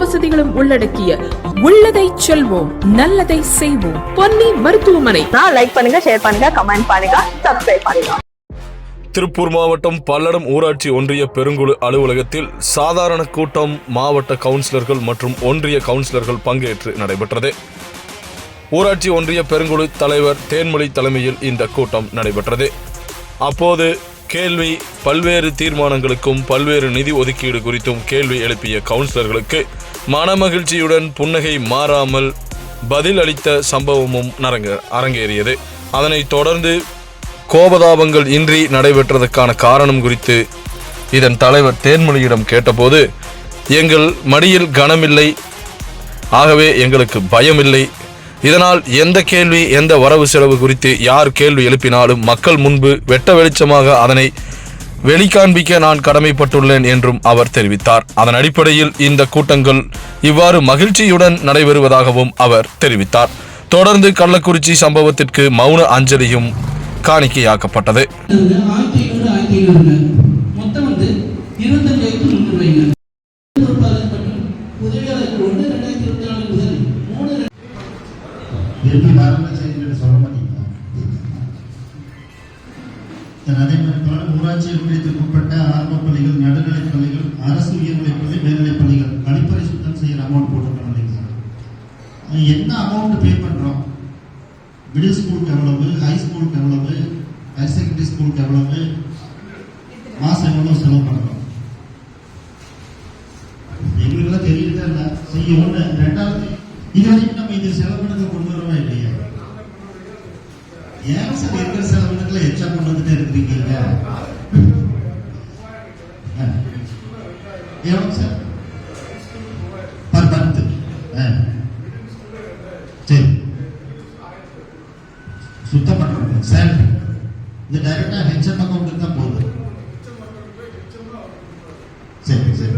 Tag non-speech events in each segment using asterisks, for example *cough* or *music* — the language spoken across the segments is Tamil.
வசதிகளும் உள்ளடக்கிய உள்ளதை செல்வோம் நல்லதை செய்வோம். பொன்னி மருத்துவமனை. லைக் பண்ணுங்க ஷேர் பண்ணுங்க கமெண்ட் பண்ணுங்க சப்ஸ்கிரைப் பண்ணுங்க. திருப்பூர் மாவட்டம் பல்லடம் ஊராட்சி ஒன்றிய பெருங்குழு அலுவலகத்தில் சாதாரண கூட்டம் மாவட்ட கவுன்சிலர்கள் மற்றும் ஒன்றிய கவுன்சிலர்கள் பங்கேற்று நடைபெற்றது. ஊராட்சி ஒன்றிய பெருங்குழு தலைவர் தேன்மொழி தலைமையில் இந்த கூட்டம் நடைபெற்றது. அப்போது கேள்வி பல்வேறு தீர்மானங்களுக்கும் பல்வேறு நிதி ஒதுக்கீடு குறித்தும் கேள்வி எழுப்பிய கவுன்சிலர்களுக்கு மனமகிழ்ச்சியுடன் புன்னகை மாறாமல் பதில் அளித்த சம்பவமும் நரங்க அரங்கேறியது. அதனைத் தொடர்ந்து கோபதாபங்கள் இன்றி நடைபெற்றதற்கான காரணம் குறித்து இதன் தலைவர் தேன்மொழியிடம் கேட்டபோது எங்கள் மடியில் கனமில்லை ஆகவே எங்களுக்கு பயமில்லை இதனால் எந்த கேள்வி எந்த வரவு செலவு குறித்து யார் கேள்வி எழுப்பினாலும் மக்கள் முன்பு வெட்ட வெளிச்சமாக அதனை வெளிக்காண்பிக்க நான் கடமைப்பட்டுள்ளேன் என்றும் அவர் தெரிவித்தார். அதன் அடிப்படையில் இந்த கூட்டங்கள் இவ்வாறு மகிழ்ச்சியுடன் நடைபெறுவதாகவும் அவர் தெரிவித்தார். தொடர்ந்து கள்ளக்குறிச்சி சம்பவத்திற்கு மௌன அஞ்சலியும் காணிக்கையாக்கப்பட்டது. பல ஆரம்ப பள்ளிகள் நடுநிலைப் பள்ளிகள் அரசு உயர்நிலைப் பள்ளி மேல்நிலைப் பள்ளிகள் கழிப்பறை சுத்தம் செய்யற அமௌண்ட் போட்டிருக்கோம் இல்லைங்க சார். என்ன அமௌண்ட் பே பண்றோம்? மிடில் ஸ்கூலுக்கு எவ்வளவு ஹை ஸ்கூலுக்கு எவ்வளவு ஹையர் செகண்டரி ஸ்கூலுக்கு எவ்வளவு மாசம் எவ்வளவு செலவு பண்றோம். எங்களுக்கெல்லாம் தெரியல இல்லை? செய்ய ஒண்ணு ரெண்டாவது இது வரைக்கும் நம்ம இது செலவினத்தை கொண்டு வரோம் இல்லையா? ஏன் சார் இருக்கிற செலவினத்துல எச்சா கொண்டு வந்துட்டே இருக்கிறீங்க? எவ்வளவு சார் பர் மந்த் சரி. சுத்தம் பண்ணுறோம் சேலரி இது டைரக்டா ஹெச்எம் அக்கௌண்ட்டுக்கு தான் போகுது சரி சரி.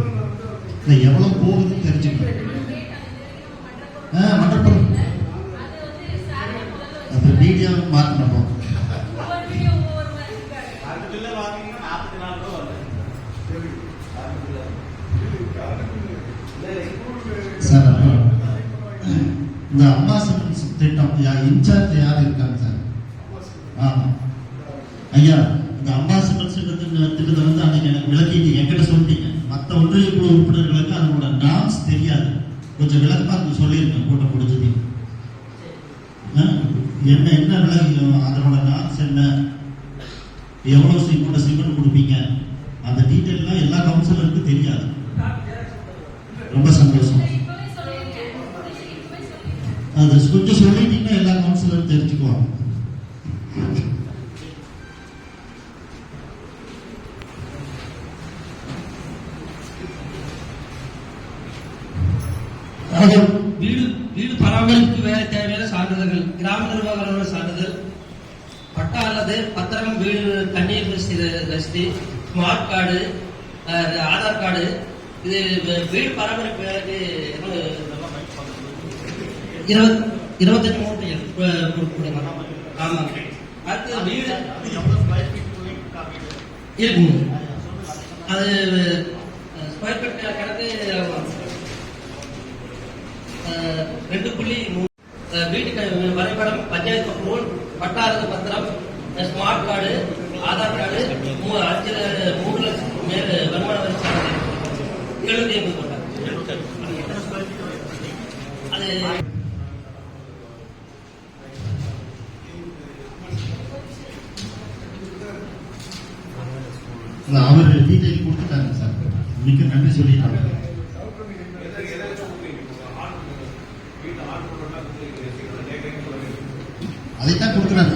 இல்லை எவ்வளோ போகுதுன்னு தெரிஞ்சுக்கணும். ஆ மண்டபம். அது மீடியா மாற்றணும் சார் அப்புறம் இந்த அம்பாசன் திட்டம் இன்சார்ஜ் யார் இருக்காங்க சார்? ஆமாம் ஐயா இந்த அம்பாசன் திட்டத்தின் திட்டத்தை வந்து அன்னைக்கு எனக்கு விளக்கிட்டீங்க என்கிட்ட சொல்லிட்டீங்க. மற்ற ஒன்றிய குழு உறுப்பினர்களுக்கு அதனோட நாம்ஸ் தெரியாது. கொஞ்சம் விளக்கமாக கொஞ்சம் சொல்லியிருக்கேன் கூட்டம் முடிச்சதீங்க என்ன என்ன விலை அதனோட நாம்ஸ் என்ன? எவ்வளோ சிமெண்ட் சிமெண்ட் கொடுப்பீங்க? அந்த டீட்டெயில்லாம் எல்லா கவுன்சிலருக்கும் தெரியாது. ரொம்ப சந்தோஷம். அது கொஞ்சம் சொல்லிட்டீங்கன்னா எல்லா கவுன்சிலரும் தெரிஞ்சுக்குவாங்க. வீடு வீடு பராமரிப்பு வேலை தேவையான சான்றிதழ்கள் கிராம நிர்வாக சான்றிதழ் பட்டா அல்லது பத்திரம் வீடு தண்ணீர் ரசீது ஸ்மார்ட் கார்டு ஆதார் கார்டு இது வீடு பராமரிப்பு வேலைக்கு இருபத் இருபத்தஞ்சு மூட்டை அஹ், கொடுக்கணுமா ஆமாங்க அடுத்து வீடு அது ஸ்கொயர் ஃபீட் கணக்கு அஹ், ரெண்டு புள்ளி மூணு. வீட்டுக்கு வரைபடம் பஞ்சாயத்து அப்ரூவல் பட்டாரது பத்திரம் ஸ்மார்ட் கார்டு ஆதார் கார்டு அஞ்சு மூணு லட்சம் மேல வருமான வரி சான்றிதழ் எழுபத்தி ஐம்பது போட்டாங்க? அது அவர் டீட்டெயில் கொடுத்துட்டாங்க சார். மிக்க நன்றி சொல்லிட்டாங்க. அதைத்தான் கொடுக்குறாங்க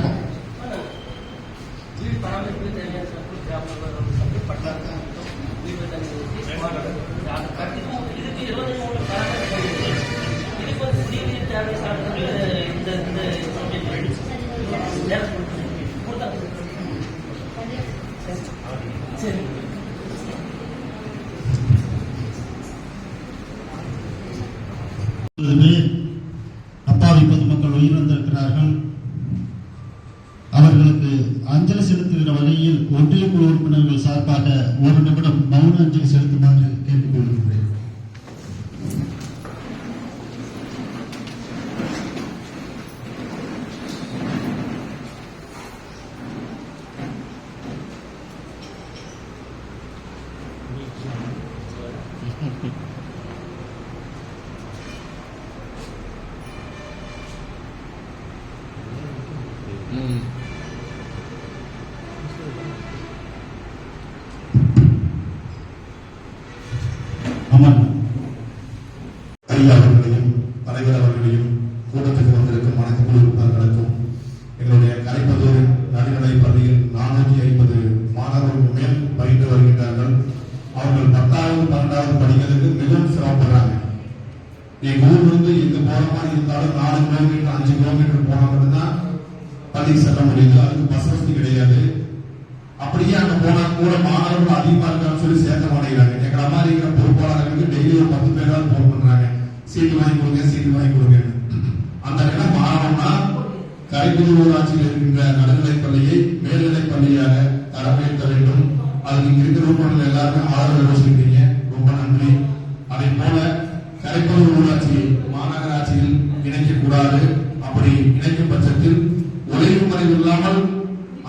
ஒன்றியக்குழு உறுப்பினர்கள் சார்பாக ஒரு நிமிடம் மௌன அஞ்சலி செலுத்துமாறு கேட்டுக்கொள்கிறேன் Thank *laughs* you. அகில் அவர்களையும் தலைவர் அவர்களையும் கூட்டத்துக்கு வந்திருக்கும் அனைத்து குழு உறுப்பினர்களுக்கும் எங்களுடைய கலைப்பதூர் நடுநிலை பள்ளியில் நானூற்றி ஐம்பது மாணவர்கள் மேல் பயின்று வருகின்றார்கள். அவர்கள் பத்தாவது பன்னெண்டாவது படிக்கிறதுக்கு மிகவும் சிரமப்படுறாங்க. எங்க ஊர்ல இருந்து எங்க போற மாதிரி இருந்தாலும் நாலு கிலோமீட்டர் அஞ்சு கிலோமீட்டர் போனா மட்டும்தான் பள்ளிக்கு செல்ல முடியுது. அதுக்கு பஸ் வசதி கிடையாது. அப்படியே அங்க போனா கூட மாணவர்கள் அதிகமா இருக்கான்னு சொல்லி சேர்க்க மாட்டேங்கிறாங்க. எங்களை மாதிரி இருக்கிற பொறுப்பாளர்களுக்கு டெய்லி ஒரு பத்து பேராவது போன் பண்றாங்க. சீட்டு வாங்கி கொடுங்க சீட்டு வாங்கி கொடுங்க. அந்த இடம் மாறணும்னா கரைக்குடி ஊராட்சியில் இருக்கின்ற நடுநிலைப் பள்ளியை மேல்நிலைப் பள்ளியாக தரப்பேற்ற வேண்டும். அதுக்கு இருக்கிற உறுப்பினர்கள் எல்லாருமே ஆதரவு யோசிக்கிறீங்க. ரொம்ப நன்றி. அதே போல கரைக்குடி ஊராட்சி மாநகராட்சியில் இணைக்க கூடாது அப்படி இணைக்கும் பட்சத்தில் ஒளிவு மறைவு இல்லாமல்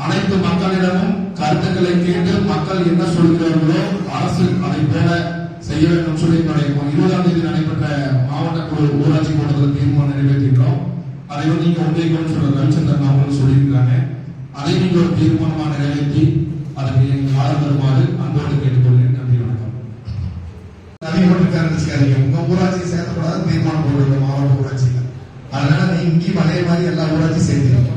அனைத்து மக்களிடமும் கருத்துக்களை கேட்டு மக்கள் என்ன சொல்கிறார்களோ அரசு அதை போல செய்ய வேண்டும் சொல்லி என்னுடைய இருபதாம் தேதி நடைபெற்ற ஒரு ஊராட்சி மன்றத்தில் தீர்மானம் நிறைவேற்றிட்டோம் அதை வந்து நீங்க ஒன்றிய சொல்ற ரவிச்சந்திரன் அவங்களும் சொல்லியிருக்காங்க அதை நீங்க ஒரு தீர்மானமா நிறைவேற்றி அதுக்கு நீங்க ஆதரவு தருமாறு அன்போடு கேட்டுக்கொள்கிறேன். நன்றி வணக்கம். நிறைய மட்டும் கருந்துச்சுக்காதீங்க உங்க ஊராட்சி சேர்த்தக்கூடாது தீர்மானம் போடுவீங்க மாவட்ட ஊராட்சியில் அதனால நீங்க இங்கேயும் அதே மாதிரி எல்லா ஊராட்சியும் சேர்த்துக்கணும்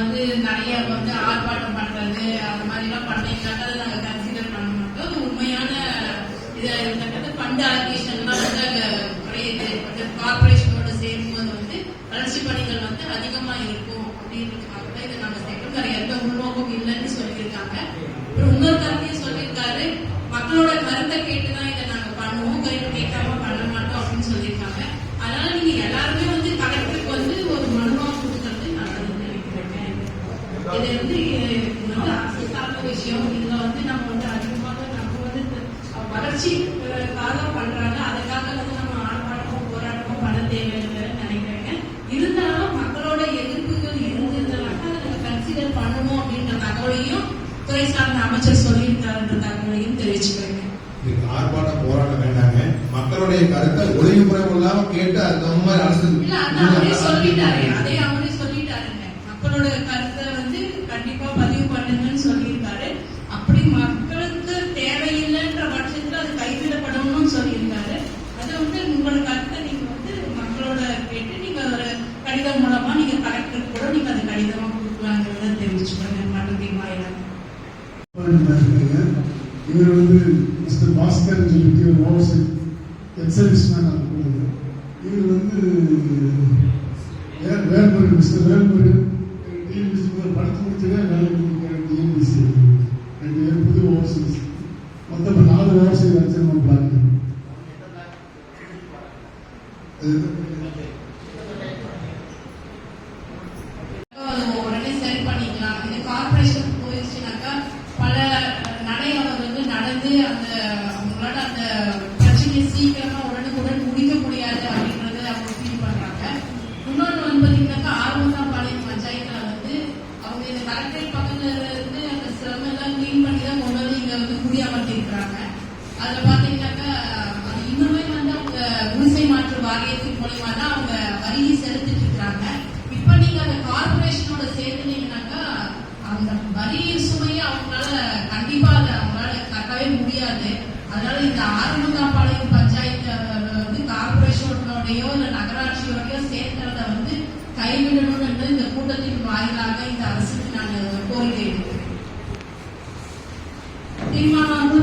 வந்து நிறைய வந்து ஆர்ப்பாட்டம் பண்றது அந்த மாதிரி எல்லாம் பண்ணீங்கன்னாக்கா அதை நாங்க கன்சிடர் பண்ண மாட்டோம். உண்மையான இதை இருந்தாக்கா ஃபண்ட் அலோகேஷன்லாம் வந்து அங்க குறையுது அந்த கார்பரேஷனோட போது வந்து வளர்ச்சி பணிகள் வந்து அதிகமா இருக்கும் அப்படின்றதுக்காக தான் இதை நாங்க சேர்க்கிறோம். வேற எந்த உள்நோக்கம் இல்லைன்னு சொல்லியிருக்காங்க. அப்புறம் இன்னொரு கருத்தையும் சொல்லியிருக்காரு. மக்களோட கருத்தை கேட்டுதான் இதை நாங்க பண்ணுவோம். கருத்து கேட்காம பண்ண மாட்டோம் அப்படின்னு சொல்லியிருக்காங்க. அதனால நீங்க எல்லாருமே இது வந்து வந்து விஷயம். இதுல வந்து நம்ம வந்து அதிகமாக நம்ம வந்து வளர்ச்சிக்காக பண்றாங்க. அதுக்காக வந்து நம்ம ஆர்ப்பாட்டமோ போராட்டமோ பண்ண தேவையில்லைன்னு நினைக்கிறேங்க. இருந்தாலும் மக்களோட எதிர்ப்புகள் இருந்ததுனாக்கா அதை நம்ம கன்சிடர் பண்ணுவோம் அப்படின்ற தகவலையும் துறை சார்ந்த அமைச்சர் சொல்லியிருக்காருன்ற தகவலையும் தெரிவிச்சுக்கிறேங்க. இதுக்கு ஆர்ப்பாட்டம் போராட்டம் வேண்டாங்க. மக்களுடைய கருத்தை ஒளிவு முறைவு இல்லாம கேட்டு அதுக்கு மாதிரி அரசு சொல்லிட்டாரு. அதே அவரே சொல்லிட்டாருங்க. மக்களோட கருத்தை வந்து கண்டிப்பா பதிவு பண்ணுங்கன்னு சொல்லியிருக்காரு அப்படி மக்களுக்கு தேவையில்லைன்ற பட்சத்துல அது கைவிடப்படணும்னு சொல்லியிருக்காரு அது வந்து உங்களோட கருத்தை நீங்க வந்து மக்களோட கேட்டு நீங்க ஒரு கடிதம் மூலமா நீங்க கலெக்டருக்கு கூட நீங்க அது கடிதமா கொடுக்கலாங்கிறத தெரிவிச்சுக்கோங்க மறுபடியும் வாயிலாக இவர் வந்து மிஸ்டர் பாஸ்கர் சொல்லிட்டு ஒரு ஓவர்சீட் எக்ஸர்விஸ் மேன் இருக்கிறது இவர் வந்து வே- வேல்முருகன் மிஸ்டர் வேல்முருகன் டிஎன்பிசி படித்து முடிச்சதே வேலை டிஎன்பிசி. ரெண்டு பேர் புது ஓவர்சீஸ். மொத்தம் நாலு ஓவர்சீஸ் வச்சிருக்கோம் பிளான் அது உடனே சரி பண்ணிக்கலாம் இது கார்பரேஷன் போயிடுச்சுனாக்கா பல நடை வந்து நடந்து அந்த அவங்களால அந்த பிரச்சனையை சீக்கிரமா உடனுக்குடன் முடிக்க முடியாது அப்படின்றத அவங்க ஃபீல் பண்றாங்க இன்னொன்று வந்து பாத்தீங்கன்னாக்கா ஆர்வம் பாளையம் பஞ்சாயத்துல வந்து அவங்க இந்த கலெக்டரேட் பக்கத்துல இருந்து அந்த சிரமம் எல்லாம் கிளீன் பண்ணி தான் கொண்டு வந்து இங்க வந்து அதுல பாத்தீங்கன்னாக்கா அது இன்னுமே வந்து அவங்க குடிசை மாற்று வாரியத்தின் மூலியமா தான் அவங்க வரி செலுத்திட்டு இருக்கிறாங்க இப்ப நீங்க அந்த கார்பரேஷனோட சேர்த்துனீங்கன்னாக்கா அந்த வரி சுமையை அவங்களால கண்டிப்பா அதை அவங்களால கட்டவே முடியாது. அதனால இந்த ஆறுமுகாப்பாளையம் பஞ்சாயத்து வந்து கார்பரேஷனோடையோ இல்ல நகராட்சியோடையோ சேர்க்கிறத வந்து கைவிடணும்னு இந்த கூட்டத்தின் வாயிலாக இந்த அரசுக்கு தீர்மானம் வந்து